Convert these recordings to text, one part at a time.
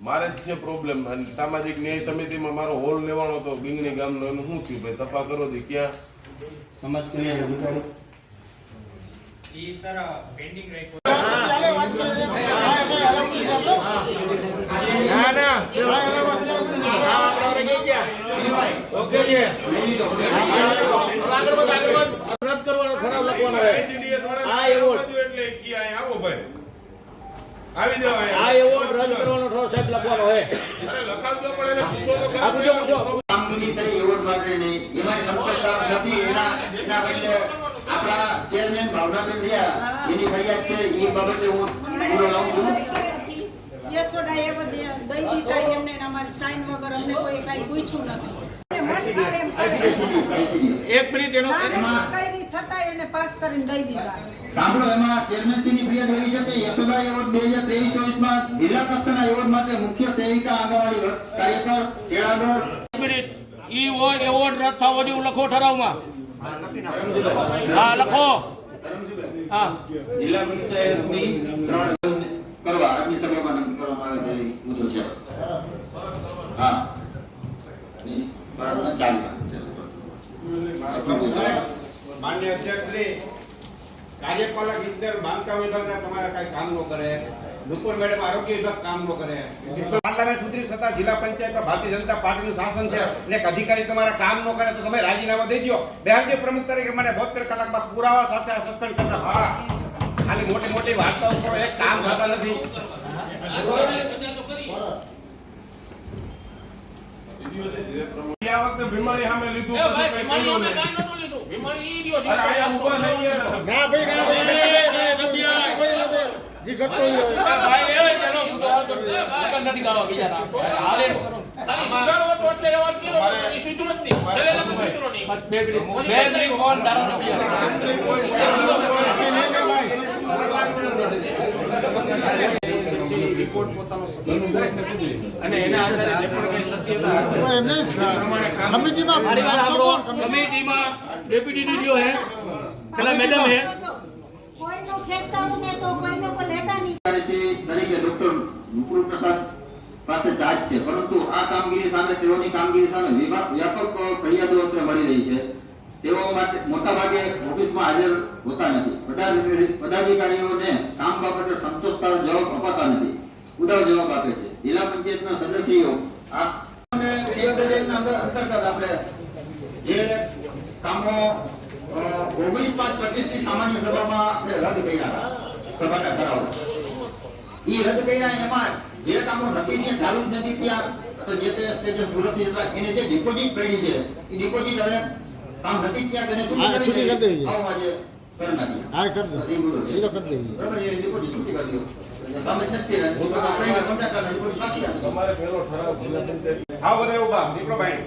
મારે જ છે પ્રોબ્લેમ અને સામાજિક ન્યાય સમિતિમાં મારો હોલ લેવાનો હતો બિંગણી ગામનો એનું શું થયું ભાઈ? તપા કરો દી ક્યાં? સમાજ કલ્યાણ અધિકારી ઈ સર પેન્ડિંગ ના ના આપણે કઈ ગયા. ઓકે છે આગળ વધ આગળ વધ. રદ કરવાનો ખરાબ લખવાનો આ. એટલે આવો ભાઈ. આવી જાઓ આ એવોર્ડ રદ કરવાનો ઠરાવ સાહેબ લખવાનો હે અરે લખાવજો પણ એને પૂછો તો ખરા પૂછો, પૂછો. કામગીરી થઈ એવોર્ડ માટે નહીં એમાં સંતોષકારક નથી. એના એના બદલે આપણા ચેરમેન ભાવનાબેન રહ્યા. એની ફરિયાદ છે એ બાબતે હું પૂરો લઉં છું. યશોદા એ બધી દઈ દીધા એમને અમારી સાઈન વગર અમને કોઈ કાંઈ પૂછ્યું નથી. એક મિનિટ એનો છતાં એને પાસ કરીને દઈ દીધા. સાંભળો એમાં ચેરમેનશ્રીની ફરિયાદ એવી છે કે યશોદા એવોર્ડ બે હજાર ત્રેવીસ ચોવીસમાં જિલ્લા કક્ષાના એવોર્ડ માટે મુખ્ય સેવિકા આંગણવાડી કાર્યકર તેડાગર ઈ હોય એવોર્ડ રદ થવો જોઈએ લખો ઠરાવમાં. હા લખો. હા. જિલ્લા પંચાયતની ત્રણ કરવા આજની સભામાં નક્કી કરવામાં આવે તેવી મુદ્દો છે. હા. બરાબર ચાલુ માન્ય અધ્યક્ષ શ્રી કાર્યપાલક ઇજનેર બાંધકામ વિભાગના તમારા કઈ કામ ન કરે નુપુર મેડમ આરોગ્ય વિભાગ કામ ન કરે. પાર્લામેન્ટ સુધી છતાં જિલ્લા પંચાયતમાં ભારતીય જનતા પાર્ટીનું શાસન છે અને એક અધિકારી તમારા કામ ન કરે તો તમે રાજીનામા દઈ દો બેહારજી પ્રમુખ તરીકે મને બોતેર કલાકમાં પુરાવા સાથે આ સસ્પેન્ડ કરતા. હા. ખાલી મોટી મોટી વાર્તાઓ પર એક કામ થતા નથી. આ વખતે બીમારી સામે લીધું ભાઈ. ભાઈ, એ. નથી ગાવા. હાલે બે મિનિટ. રિપોર્ટ પોતાનો અને એના આધારે જે પણ કંઈ સત્યતા હશે કમિટીમાં મારી વાત સાંભળો કમિટીમાં ડેપ્યુટી ડીડીઓ है પેલા મેડમ હે. કોઈનું ખેંચતા હોય ને તો કોઈનું કોઈ લેતા નહીં. અધિકારી તરીકે ડોક્ટર નુપુર પ્રસાદ પાસે ચાર્જ છે પરંતુ આ કામગીરી સામે તેઓની કામગીરી સામે વ્યાપક ફરિયાદો અત્રે મળી રહી છે. તેઓ માટે મોટા ભાગે ઓફિસમાં હાજર હોતા નથી. પદાધિકારી- પદાધિકારીઓને કામ બાબતે સંતોષકારક જવાબ અપાતા નથી. ઉડાવ જવાબ આપે છે. જિલ્લા પંચાયતના સદસ્યો આ અંતર્ગત આપણે જે કામો ઓગણીસ પાંચ પચીસની સામાન્ય સભામાં આપણે રદ કર્યા સભાના કરાવો એ રદ કર્યા એમાં જે કામો નથી ત્યાં ચાલુ જ નથી ત્યાં તો જે તે સ્ટેજે સુરતથી હતા એને જે ડિપોઝિટ પડી છે એ ડિપોઝિટ હવે કામ નથી ત્યાં તેને છૂટી કરી દેવી. આવો આજે કરી નાખીએ. હા કરી દો એ તો કરી દઈએ બરાબર, એ ડિપોઝિટ છૂટી કરી દો. જ. તમારે પેલો ઠરાવ હા બધા ઊભા દીપડાભાઈ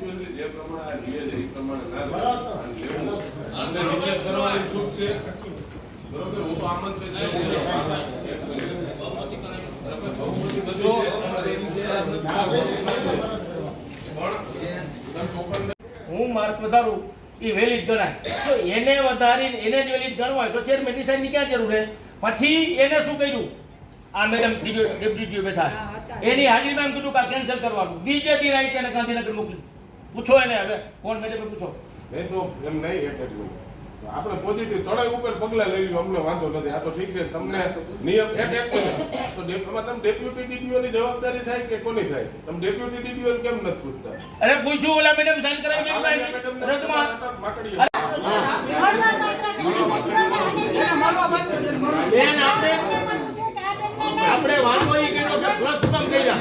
સિચ્યુએશન જે પ્રમાણે આ લીએ એ પ્રમાણે ના લેવું. અમને નિષેધ કરવાની છૂટ છે. બરોબર હું તો આમંત્રિત છું. હું માર્ક વધારું એ વેલિડ ગણાય. તો એને વધારીને એને જ વેલિડ ગણવું હોય તો ચેરમેન નિશાનની ક્યાં જરૂર છે પછી એને શું કર્યું? આ મેડમ ડેપ્યુટી બેઠા એની હાજરીમાં એમ કીધું કે કેન્સલ કરવાનું. બીજેથી રાઈટ એને ગાંધીનગર મોકલી. પૂછો એને હવે કોણ મેડમ પૂછો. નહીં તો એમ નહીં એક જ. આપણે પોઝિટિવ થોડા ઉપર પગલા લઈ લ્યો અમને વાંધો નથી. આ તો ઠીક છે તમને નિયમ એક એક તો એમાં તમે ડેપ્યુટી ડીડીઓ ની જવાબદારી થાય કે કોની થાય? તમે ડેપ્યુટી ડીડીઓ કેમ નથી પૂછતા? અરે પૂછ્યું ઓલા મેડમ સાઈન કરાવી માત્ર બેન આપણે આપણે વાંધો ઈ કર્યો છે પ્લસ તમે કર્યા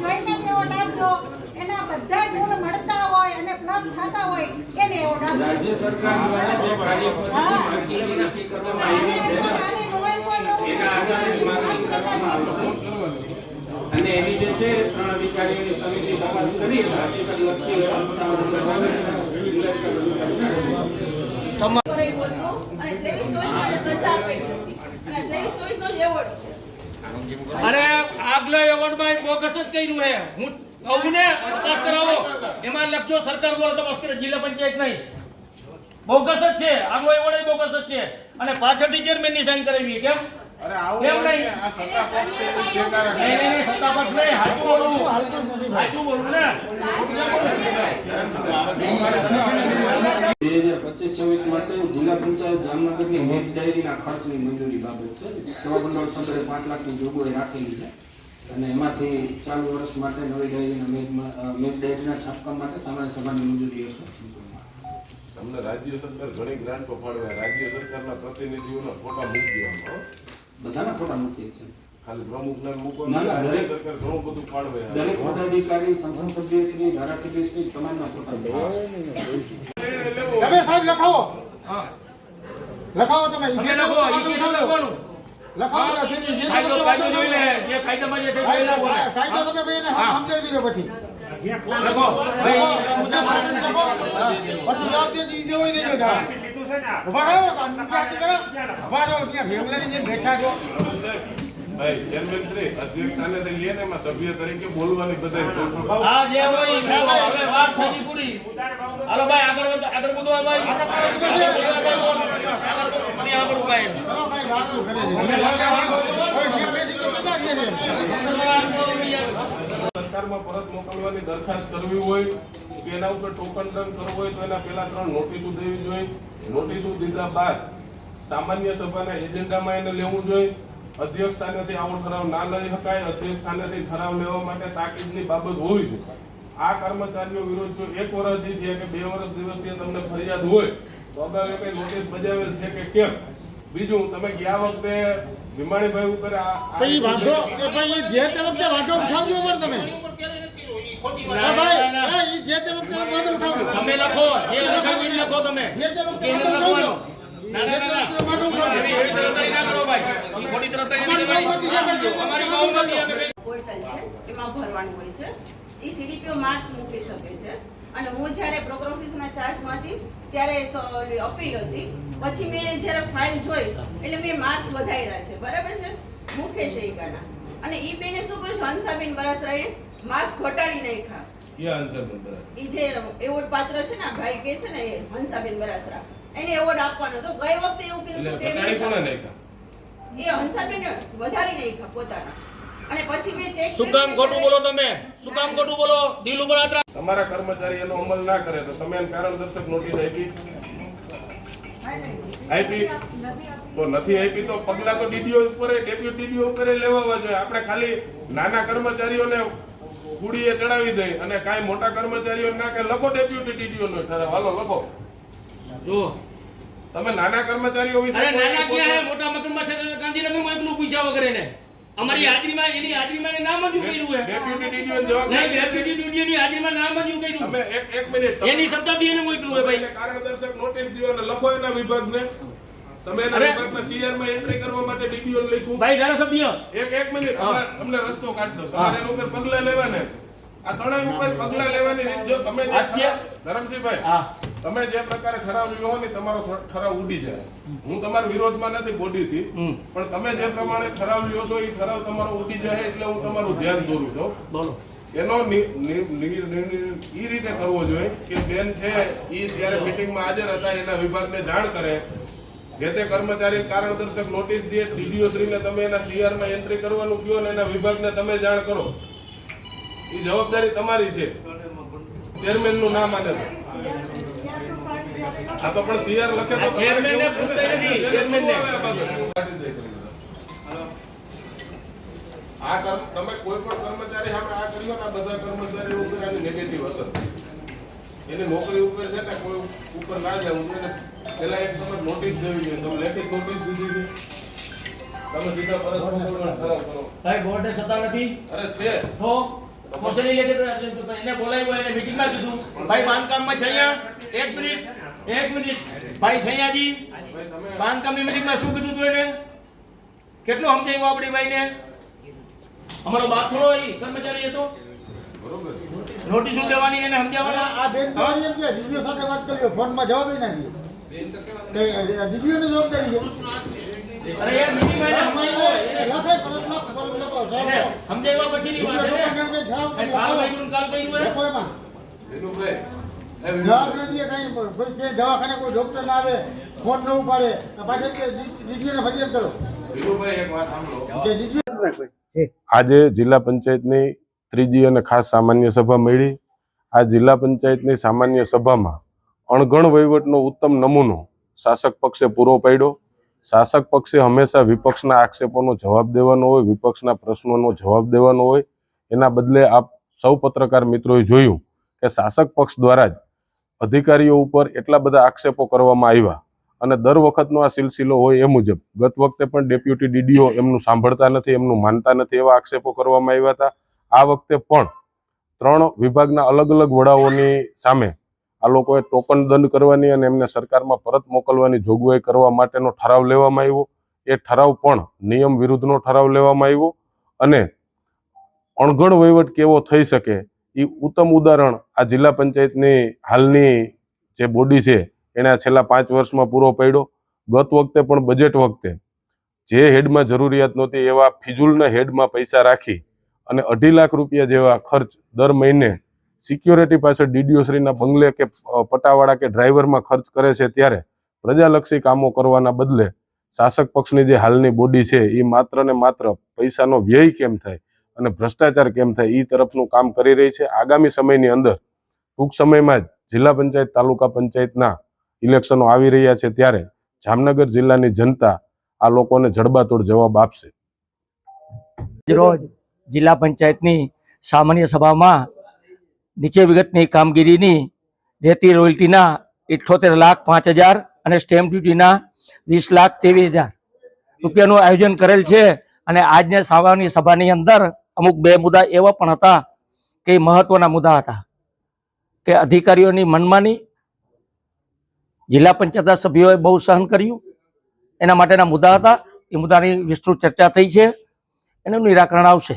જોઈને તેઓ નાખજો એના બધા ગુણ મળતા હોય અને પ્લસ થતા હોય એને એવો નાખજો રાજ્ય સરકાર દ્વારા જે કાર્ય પદ્ધતિ નક્કી કરવામાં આવી છે એના આધારે જ કરવામાં આવશે અને એની જે છે ત્રણ અધિકારીઓની સમિતિ તપાસ કરી હકીકત લક્ષી અરે આગલો એવોર્ડમાં બોગસ જ કર્યું હે હું કહું ને તપાસ કરાવો એમાં લખજો સરકાર દ્વારા તપાસ કરે જિલ્લા પંચાયત નહીં બોગસ જ છે આગલો એવડે બોગસ જ છે અને પાછળથી ચેરમેનની સાઈન કરાવી કેમ અરે આવું કેમ નહીં? ને, આ સત્તા પક્ષ છે એ સ્વીકારે નહીં, નહીં, સત્તા પક્ષ નહીં, સાચું બોલવું. સાચું બોલવું ને. ના બોલવું. બે પચીસ છવ્વીસ માટે જિલ્લા પંચાયત જામનગરની મેચ ડાયરીના ખર્ચની મંજૂરી બાબત છે પાંચ લાખ પાંચ લાખની જોગવાઈ રાખેલી છે અને એમાંથી ચાલુ વર્ષ માટે નવી મેચ ડાયરીના છાપકામ માટે સામાન્ય સભાની મંજૂરી હશે. તમને રાજ્ય સરકાર ઘણી ગ્રાન્ટો ફાળવે રાજ્ય સરકારના પ્રતિનિધિઓના ફોટા મૂકી દેવામાં બધાના ફોટા મૂકીએ છીએ. ખાલી પ્રમુખને મૂકો ના, ના, દરેક- સરકાર ઘણું બધું ફાળવે દરેક પદાધિકારી સંસદ સભ્યશ્રી ધારાસભ્યશ્રી તમામના ફોટા તમે સાહેબ લખાવો. હા. લખાવો તમે. લખો, લખવાનું. લખાવો હા. જે- જે- જે- કાયદો કાયદો જોઈ લે, જે કાયદામાં જે થઈ ગયું એ લખો ને. કાયદો તમે ભાઈને સમજાવી દીધો પછી લખો. ભાઈ, એ મુદ્દા લખો. પછી જવાબ જે દી ઊભા રહો, કરો? ઊભા રહો, ત્યાં ભેગલાની જેમ બેઠા છો. ભાઈ ચેરમેન શ્રી? અધ્યક્ષ સ્થાને થઈ ને એમાં સભ્ય તરીકે બોલવાની બધા હા, જે હોય હવે વાત થઈ પૂરી. હાલો ભાઈ, આગળ વધો, વધો ભાઈ. વધો, ભાઈ. સરકારમાં પરત મોકલવાની દરખાસ્ત કરવી હોય કે એના ઉપર ટોકન કરવું હોય તો એના પહેલા ત્રણ નોટિસો દેવી જોઈએ. નોટિસો દીધા બાદ સામાન્ય સભાના એજન્ડામાં એને લેવું જોઈએ. અધ્યક્ષ સ્થાનેથી આવો ઠરાવ ના લઈ શકાય અધ્યક્ષ સ્થાનેથી ઠરાવ લેવા માટે તાકીદની બાબત હોવી જોઈએ. આ કર્મચારીઓ વિરુદ્ધ જો એક વર્ષથી થયા કે બે વર્ષ દિવસથી તમને ફરિયાદ હોય તો અગાઉ કઈ નોટિસ બજાવેલ છે કે કેમ? બીજું તમે ગયા વખતે ભીમાણીભાઈ ઉપર ભાઈ વાંધો એ ભાઈ જે તરફ તે વાંધો ઉઠાવજો પર તમે. ભાઈ જે તે વાંધો ઉઠાવજો. તમે લખો જે લખો તમે. જે તે એને વાંધો ઉઠાવજો. ના, ના, ના, પોર્ટલ એ એટલે મેં માર્ક્સ વધાર્યા છે બરાબર. છે મુકેશ એકાના અને ઈ બેને શું કર્યું હંસાબેન બરાસરાએ માર્ક્સ ઘટાડી નાખ્યા એ જે એવોર્ડ પાત્ર છે ને ભાઈ કે છે ને, એ હંસાબેન બરાસરા. એને એવોર્ડ આપવાનો હતો. ગઈ વખતે એવું કીધું કે એ હંસાબેન વધારી નાખ્યા પોતાના. અને પછી મેં ચેક શું કામ ખોટું બોલો તમે? શું કામ ખોટું બોલો? દિલ ઉપર હાથ તમારા કર્મચારી એનો અમલ ના કરે તો તમે એને કારણ દર્શક નોટિસ આપી? આપી? તો નથી આપી તો પગલા તો ડીડીઓ ઉપર ડેપ્યુટી ડીડીઓ ઉપર લેવા જોઈએ. આપણે ખાલી નાના કર્મચારીઓને ગુડીએ ચડાવી દઈ અને કાંઈ મોટા કર્મચારીઓ ના કે લખો ડેપ્યુટી ડીડીઓ નો. ઠરાવ હાલો લખો. જુઓ તમે નાના કર્મચારીઓ વિશે અરે નાના ક્યાં હે? મોટા એટલે ગાંધીનગરમાં એકલું પૂછ્યા વગર એને અમારી હાજરીમાં એની હાજરીમાં નામ જ કર્યું હે? ડેપ્યુટી ડીડીઓ જવાબ નહીં ગ્રેપ્યુટી ડ્યુટીની હાજરીમાં નામ જ કર્યું? તમે એક એક મિનિટ એની શબ્દાથી એને મોકલું હે ભાઈ. કારણ દર્શક નોટિસ દો અને લખો એના વિભાગને. તમે એના. વિભાગના સીઆરમાં એન્ટ્રી કરવા માટે ડીડીઓ લખ્યું. ભાઈ ધારાસભ્ય એક એક મિનિટ તમને રસ્તો કાઢ દો. તમારે એના પગલા પગલા લેવાને. આ ત્રણેય ઉપર પગલા લેવાની રીત જો તમે જે અત્યારે- ધરમસિંહભાઈ તમે જે પ્રકારે ઠરાવ લ્યો ને તમારો ઠરાવ ઉડી જાય. હું તમારા વિરોધમાં નથી બોડીથી પણ તમે જે પ્રમાણે ઠરાવ લ્યો છો એ ઠરાવ તમારો ઉડી જાય એટલે હું તમારું ધ્યાન દોરું છું. બોલો. એનો નિ- નિ- નિ- નિ- ઈ રીતે કરવો જોઈએ કે બેન છે ઈ જ્યારે મીટિંગમાં હાજર હતા એના વિભાગને જાણ કરે. જે તે કર્મચારી કારણ દર્શક નોટિસ દે ડીડીઓ શ્રીને તમે એના સીઆરમાં એન્ટ્રી કરવાનું કયો ને એના વિભાગને તમે જાણ કરો. ઈ જવાબદારી તમારી છે. ચેરમેનનું નામ આને તો. આ તો પણ સીઆર લખે તો ચેરમેન ને પૂછતા નથી, ચેરમેન ને. આ કર્મ- તમે કોઈ પણ કર્મચારી સામે આ કર્યો ને બધા કર્મચારીઓ ઉપર આની નેગેટિવ અસર એની નોકરી ઉપર છે ને કોઈ ઉપર ના જવું જોઈએ ને પેલા એક તમે નોટિસ દેવી જોઈએ. તમે લેખિત નોટિસ દીધી છે. તમે સીધા પરત કરો. સાહેબ બોર્ડે સત્તા નથી? અરે છે. તો? કોશની તો એને બોલાવ્યો એને મીટિંગમાં કીધું ભાઈ બાંધકામમાં છે અહીંયા. એક મિનિટ એક મિનિટ. ભાઈ છૈયાજી ભાઈ તમે બાંધકામની મીટિંગમાં શું કીધું તું એને? કેટલું સમજાવ્યું આપણી ભાઈને? અમારો બાપ થોડો એ કર્મચારી હતો. નોટિસ શું દેવાની એને સમજાવવાના? આ બેન તમારી એમ છે દીદીઓ સાથે વાત કરી ફોનમાં જવાબ નહીં ના દીધો દીદીઓને જવાબદારી છે. અરે યાર મિની સમજાવ્યો એને લખાય પરત લખ, પરત લખો, સાહેબ. એને પછી ની વાત છે કાલ ભાઈ નું કાલ લખો જવાબ નથી કઈ દવાખાને કોઈ ડોક્ટર ના આવે ફોન ન ઉપાડે પાછળ કે ફરિયાદ કરો. વિનુભાઈ એક વાત સાંભળો. કે ડીડીઓ આજે જિલ્લા પંચાયતની ત્રીજી અને ખાસ સામાન્ય સભા મળી. આ જિલ્લા પંચાયતની સામાન્ય સભામાં અણઘણ વહીવટનો ઉત્તમ નમૂનો શાસક પક્ષે પૂરો પાડ્યો. શાસક પક્ષે હંમેશા વિપક્ષના આક્ષેપોનો જવાબ દેવાનો હોય, વિપક્ષના પ્રશ્નોનો જવાબ દેવાનો હોય. એના બદલે આપ સૌ પત્રકાર મિત્રોએ જોયું કે શાસક પક્ષ દ્વારા જ અધિકારીઓ ઉપર એટલા બધા આક્ષેપો કરવામાં આવ્યા અને દર વખતનો આ સિલસિલો હોય એ મુજબ. ગત વખતે પણ ડેપ્યુટી ડીડીઓ એમનું સાંભળતા નથી, એમનું માનતા નથી એવા આક્ષેપો કરવામાં આવ્યા હતા. આ વખતે પણ ત્રણ વિભાગના અલગ અલગ વડાઓની સામે આ લોકોએ ટોકન દંડ કરવાની અને એમને સરકારમાં પરત મોકલવાની જોગવાઈ કરવા માટેનો ઠરાવ લેવામાં આવ્યો. એ ઠરાવ પણ નિયમ વિરુદ્ધનો ઠરાવ લેવામાં આવ્યો અને અણઘડ વહીવટ કેવો થઈ શકે એ ઉત્તમ ઉદાહરણ આ જિલ્લા પંચાયતની હાલની જે બોડી છે આ છેલ્લા પાંચ વર્ષમાં પૂરો પાડ્યો. ગત વખતે પણ બજેટ વખતે જે હેડમાં જરૂરિયાત નહોતી એવા ફિજુલના હેડમાં પૈસા રાખી અને અઢી લાખ રૂપિયા જેવા ખર્ચ દર મહિને સિક્યોરિટી પાસે ડીડીઓશ્રીના બંગલે કે પટાવાળા કે ડ્રાઈવરમાં ખર્ચ કરે છે ત્યારે પ્રજાલક્ષી કામો કરવાના બદલે શાસક પક્ષની જે હાલની બોડી છે એ માત્ર ને માત્ર પૈસાનો વ્યય કેમ થાય અને ભ્રષ્ટાચાર કેમ થાય એ તરફનું કામ કરી રહી છે. આગામી સમયની અંદર ટૂંક સમયમાં જ જિલ્લા પંચાયત, તાલુકા પંચાયતના ઇલેક્શનો આવી રહ્યા છે ત્યારે જામનગર જિલ્લાની જનતા આ લોકોને જડબાતોડ જવાબ આપશે. રોજ જિલ્લા પંચાયતની સામાન્ય સભામાં નીચે વિગતની કામગીરીની રેતી રોયલ્ટીના ઇઠ્ઠોતેર લાખ પાંચ હજાર અને સ્ટેમ્પ ડ્યુટીના વીસ લાખ ત્રેવીસ હજાર રૂપિયાનું આયોજન કરેલ છે. અને આજની સામાન્ય સભાની અંદર અમુક બે મુદ્દા એવા પણ હતા કે મહત્વના મુદ્દા હતા કે અધિકારીઓની મનમાની જિલ્લા પંચાયતના સભ્યોએ બહુ સહન કર્યું. એના માટેના મુદ્દા હતા. એ મુદ્દાની વિસ્તૃત ચર્ચા થઈ છે. એનું નિરાકરણ આવશે.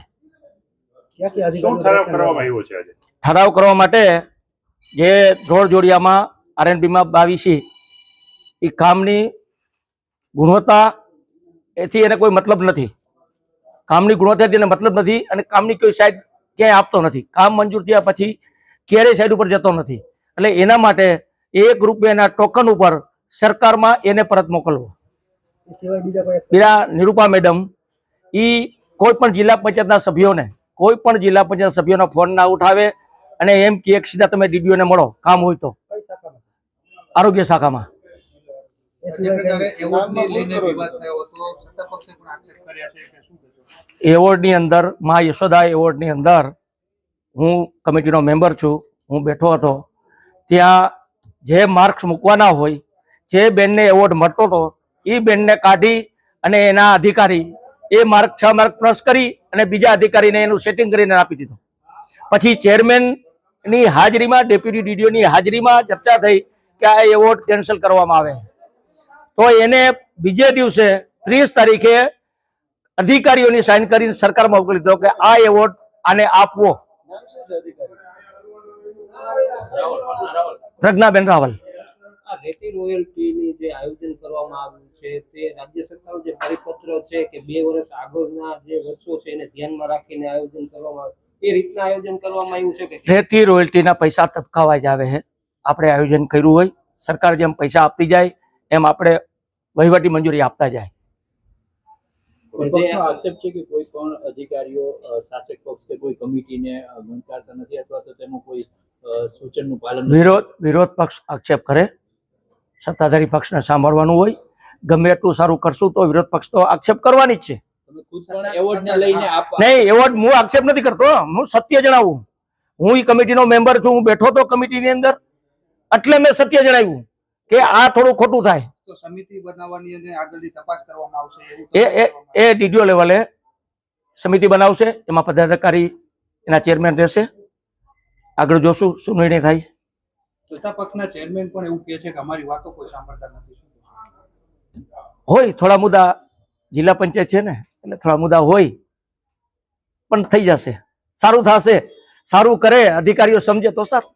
શું ઠરાવ કરવામાં આવ્યો છે આજે? ઠરાવ કરવા માટે જે જોડ જોડિયામાં આરએનબીમાં બાવીસી એ કામની ગુણવત્તા એથી એને કોઈ મતલબ નથી. કામની ગુણવત્તાથી એને મતલબ નથી અને કામની કોઈ સાઈડ ક્યાંય આપતો નથી. કામ મંજૂર થયા પછી ક્યારેય સાઈડ ઉપર જતો નથી. એટલે એના માટે એક રૂપિયાના ટોકન ઉપર સરકારમાં એને પરત મોકલવો. બીજા નિરૂપા મેડમ એ કોઈ પણ જિલ્લા પંચાયતના સભ્યોને, કોઈ પણ જિલ્લા પંચાયત સભ્યોના ફોન ના ઉઠાવે અને એમ કે એક સીધા તમે ડીડીઓને મળો કામ હોય તો. આરોગ્ય શાખામાં. એવોર્ડની અંદર મા યશોદા એવોર્ડની અંદર હું કમિટીનો મેમ્બર છું હું બેઠો હતો. ત્યાં જે માર્ક્સ મૂકવાના હોય જે બેનને એવોર્ડ મળતો હતો એ બેનને કાઢી અને એના અધિકારી એ માર્ક છ માર્ક પ્લસ કરી અને બીજા અધિકારીને એનું સેટિંગ કરીને આપી દીધું. પછી ચેરમેનની હાજરીમાં ડેપ્યુટી ડીડીઓની હાજરીમાં ચર્ચા થઈ કે આ એવોર્ડ કેન્સલ કરવામાં આવે. તો એને બીજે દિવસે ત્રીસ તારીખે અધિકારીઓની સાઇન કરીને સરકારમાં મોકલી દીધો કે આ એવોર્ડ આને આપવો. પ્રજ્ઞાબેન રાવલ. આ રેતી રોયલ્ટીની જે આયોજન કરવામાં આવ્યું છે તે રાજ્ય સરકારનું જે પરિપત્ર છે કે બે વર્ષ આગળના જે વર્ષો છે એને ધ્યાનમાં રાખીને આયોજન કરવામાં આવ્યું એ રીતના આયોજન કરવામાં આવ્યું છે કે? રેતી રોયલ્ટીના પૈસા તબકાવા જ આવે છે આપણે આયોજન કર્યું હોય સરકાર જેમ પૈસા આપતી જાય એમ આપણે વહીવટી મંજૂરી આપતા જાય. આક્ષેપ છે કે કોઈ પણ અધિકારીઓ શાસક પક્ષ કે કોઈ કમિટીને ગણકારતા નથી અથવા તો તેનું કોઈ સૂચનનું પાલન વિરોધ વિરોધ પક્ષ આક્ષેપ કરે. સત્તાધારી પક્ષને સાંભળવાનું હોય. ગમે એટલું સારું કરશું તો વિરોધ પક્ષ તો આક્ષેપ કરવાની જ છે. નહીં એવોર્ડ હું આક્ષેપ નથી કરતો. હું સત્ય જણાવું. હું એ કમિટીનો મેમ્બર છું હું બેઠો તો કમિટીની અંદર. એટલે મેં સત્ય જણાવ્યું કે આ થોડું ખોટું થાય. સમિતિ બનાવવાની આગળની તપાસ કરવામાં આવશે એવું એ એ એ ડીડીઓ લેવલે સમિતિ બનાવશે એમાં પદાધિકારી એના ચેરમેન રહેશે. આગળ જોશું શું નિર્ણય થાય. સત્તા પક્ષના ચેરમેન પણ એવું કહે છે કે અમારી વાતો કોઈ સાંભળતા નથી. હોય થોડા મુદ્દા જિલ્લા પંચાયત છે ને? એટલે થોડા મુદ્દા હોય, પણ થઈ જશે. સારું થશે. સારું કરે. અધિકારીઓ સમજે તો સારું.